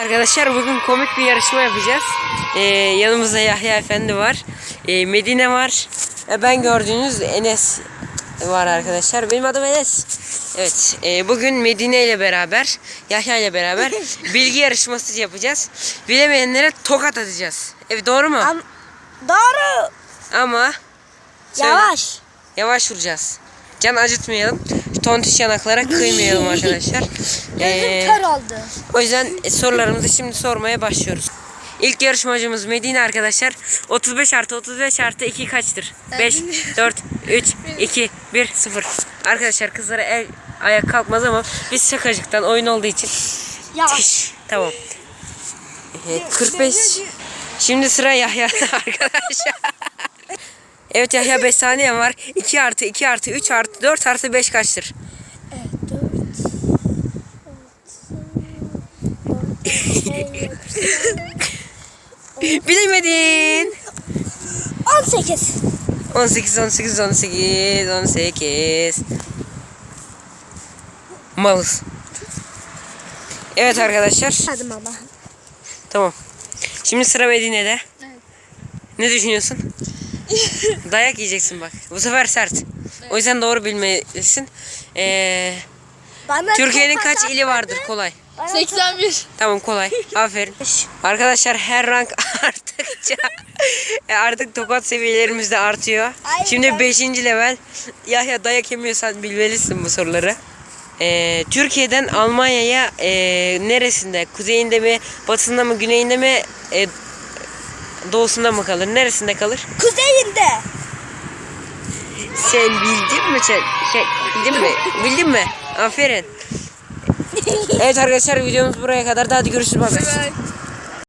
Arkadaşlar bugün komik bir yarışma yapacağız. Ee, yanımızda Yahya Efendi var. Ee, Medine var. Ve ben gördüğünüz Enes var arkadaşlar. Benim adım Enes. Evet. e, bugün Medine ile beraber, Yahya ile beraber bilgi yarışması yapacağız. Bilemeyenlere tokat atacağız. Evet doğru mu? Am doğru. Ama söyle- Yavaş. yavaş vuracağız. Can acıtmayalım. Tontiş yanaklara kıymayalım arkadaşlar. Ee, Gözüm kör oldu. O yüzden sorularımızı şimdi sormaya başlıyoruz. İlk yarışmacımız Medine arkadaşlar. 35 artı 35 artı 2 kaçtır? 5, 4, 3, 2, 1, 0. Arkadaşlar kızlara el ayak kalkmaz ama biz şakacıktan oyun olduğu için Yavaş. Tiş, tamam. Evet, 45. Şimdi sıra Yahya'da arkadaşlar. Evet Yahya 5 saniye var. 2 artı 2 artı 3 artı 4 artı 5 kaçtır? Bilemedin. 18. 18, 18, 18, 18. Malız. Evet arkadaşlar. Hadi baba. Tamam. Şimdi sıra Medine'de. Ne düşünüyorsun? Dayak yiyeceksin bak. Bu sefer sert. O yüzden doğru bilmelisin. Ee, Bana Türkiye'nin tokat kaç ili vardır kolay? Bana 81. Tamam kolay. Aferin. Arkadaşlar her rank arttıkça e, artık tokat seviyelerimiz de artıyor. Ay, Şimdi ben- 5. level. Yahya dayak yemiyorsan bilmelisin bu soruları. Ee, Türkiye'den Almanya'ya e, neresinde? Kuzeyinde mi, batısında mı, güneyinde mi, e, doğusunda mı kalır? Neresinde kalır? Kuzeyinde. Sen bildin mi? Sen, şey, bildin mi? Bildin mi? Aferin. Evet arkadaşlar videomuz buraya kadar. Hadi görüşürüz. Bye bye.